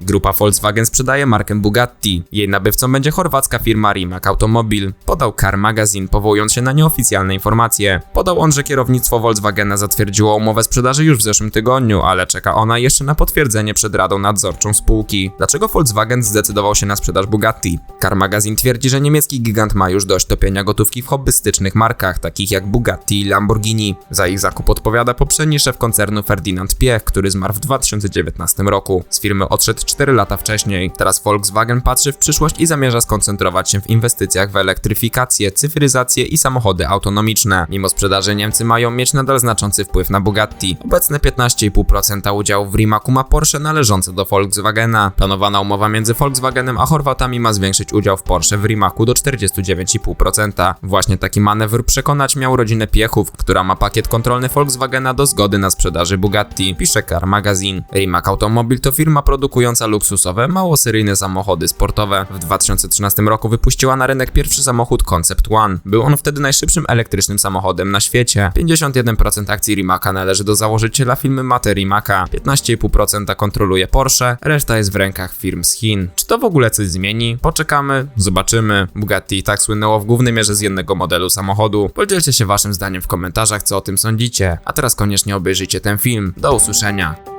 Grupa Volkswagen sprzedaje markę Bugatti. Jej nabywcą będzie chorwacka firma Rimac Automobil. Podał Car Magazine, powołując się na nieoficjalne informacje. Podał on, że kierownictwo Volkswagena zatwierdziło umowę sprzedaży już w zeszłym tygodniu, ale czeka ona jeszcze na potwierdzenie przed radą nadzorczą spółki. Dlaczego Volkswagen zdecydował się na sprzedaż Bugatti? Car Magazine twierdzi, że niemiecki gigant ma już dość topienia gotówki w hobbystycznych markach, takich jak Bugatti i Lamborghini. Za ich zakup odpowiada poprzedni szef koncernu Ferdinand Piech, który zmarł w 2019 roku. Z firmy odszedł 4 lata wcześniej. Teraz Volkswagen patrzy w przyszłość i zamierza skoncentrować się w inwestycjach w elektryfikację, cyfryzację i samochody autonomiczne. Mimo sprzedaży Niemcy mają mieć nadal znaczący wpływ na Bugatti. Obecne 15,5% udziału w Rimacu ma Porsche należące do Volkswagena. Planowana umowa między Volkswagenem a Chorwatami ma zwiększyć udział w Porsche w Rimacu do 49,5%. Właśnie taki manewr przekonać miał rodzinę Piechów, która ma pakiet kontrolny Volkswagena do zgody na sprzedaży Bugatti, pisze Car Magazine. Rimac Automobil to firma produkująca luksusowe, małoseryjne samochody sportowe. W 2013 roku wypuściła na rynek pierwszy samochód Concept One. Był on wtedy najszybszym elektrycznym samochodem na świecie. 51% akcji Rimaca należy do założyciela firmy Mate Rimaca, 15,5% kontroluje Porsche, reszta jest w rękach firm z Chin. Czy to w ogóle coś zmieni? Poczekamy, zobaczymy. Bugatti i tak słynęło w głównej mierze z jednego modelu samochodu. Podzielcie się waszym zdaniem w komentarzach, co o tym sądzicie. A teraz koniecznie obejrzyjcie ten film. Do usłyszenia.